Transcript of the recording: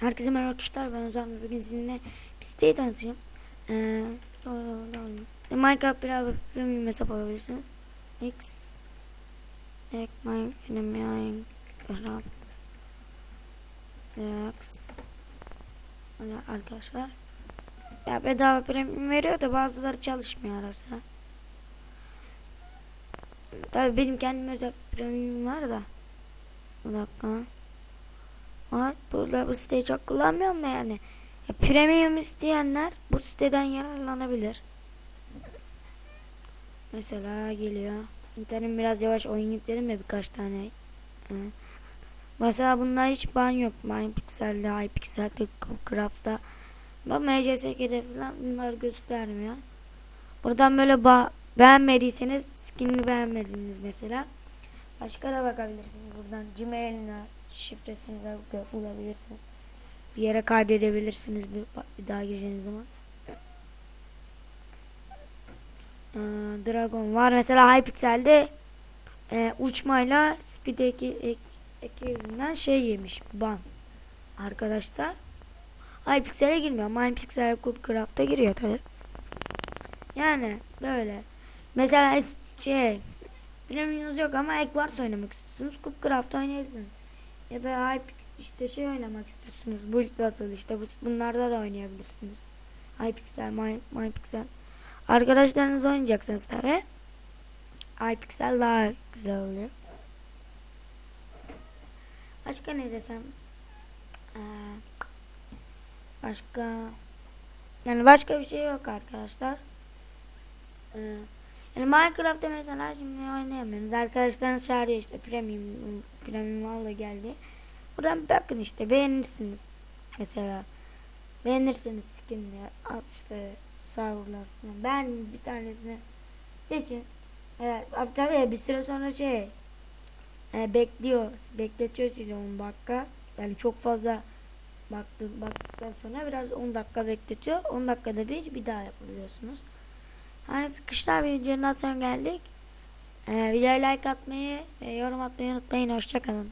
Herkese merhaba arkadaşlar ben Ozan ve bugün sizinle bir siteyi tanıtacağım. Ee, Minecraft biraz premium hesap alabilirsiniz. X Ek Minecraft Deluxe Öyle arkadaşlar. Ya bedava premium veriyor da bazıları çalışmıyor ara sıra. Tabii benim kendim özel premium var da. Bir dakika var. Burada bu siteyi çok kullanmıyorum da yani. Ya, premium isteyenler bu siteden yararlanabilir. Mesela geliyor. İnternetim biraz yavaş oyun yükledim ya birkaç tane. Ee, mesela bunda hiç ban yok. MyPixel'de, iPixel'de, Craft'ta. Bak MCSG'de falan bunlar göstermiyor. Buradan böyle beğenmediyseniz skinini beğenmediniz mesela. Başka da bakabilirsiniz buradan. Gmail'ine şifresini de bu- bulabilirsiniz. Bir yere kaydedebilirsiniz bir, bir daha gireceğiniz zaman. Ee, Dragon var. Mesela Hypixel'de e, uçmayla speed eki, ek, eki yüzünden şey yemiş ban. Arkadaşlar Hypixel'e girmiyor ama Hypixel Craft'a giriyor tabi. Yani böyle. Mesela şey Premium'unuz yok ama ek varsa oynamak istiyorsunuz. Cupcraft oynayabilirsiniz. Ya da Hype işte şey oynamak istiyorsunuz. Build Battle işte bu, bunlarda da oynayabilirsiniz. Hypixel, My, MyPixel. Arkadaşlarınız oynayacaksınız tabi. Hypixel daha güzel oluyor. Başka ne desem? Ee, başka yani başka bir şey yok arkadaşlar. Ee, yani Minecraft'ta mesela şimdi oynayamıyorsunuz. Arkadaşlarınız çağırıyor işte premium premium valla geldi. Buradan bakın işte beğenirsiniz. Mesela beğenirseniz skinli al işte serverlar falan. Ben bir tanesini seçin. Evet, abi tabii bir süre sonra şey e, bekliyor. Bekletiyor sizi 10 dakika. Yani çok fazla baktı, baktıktan sonra biraz 10 dakika bekletiyor. 10 dakikada bir bir daha yapabiliyorsunuz. Hani sıkışlar bir videonun sonuna geldik. Ee, videoya like atmayı ve yorum atmayı unutmayın. Hoşçakalın.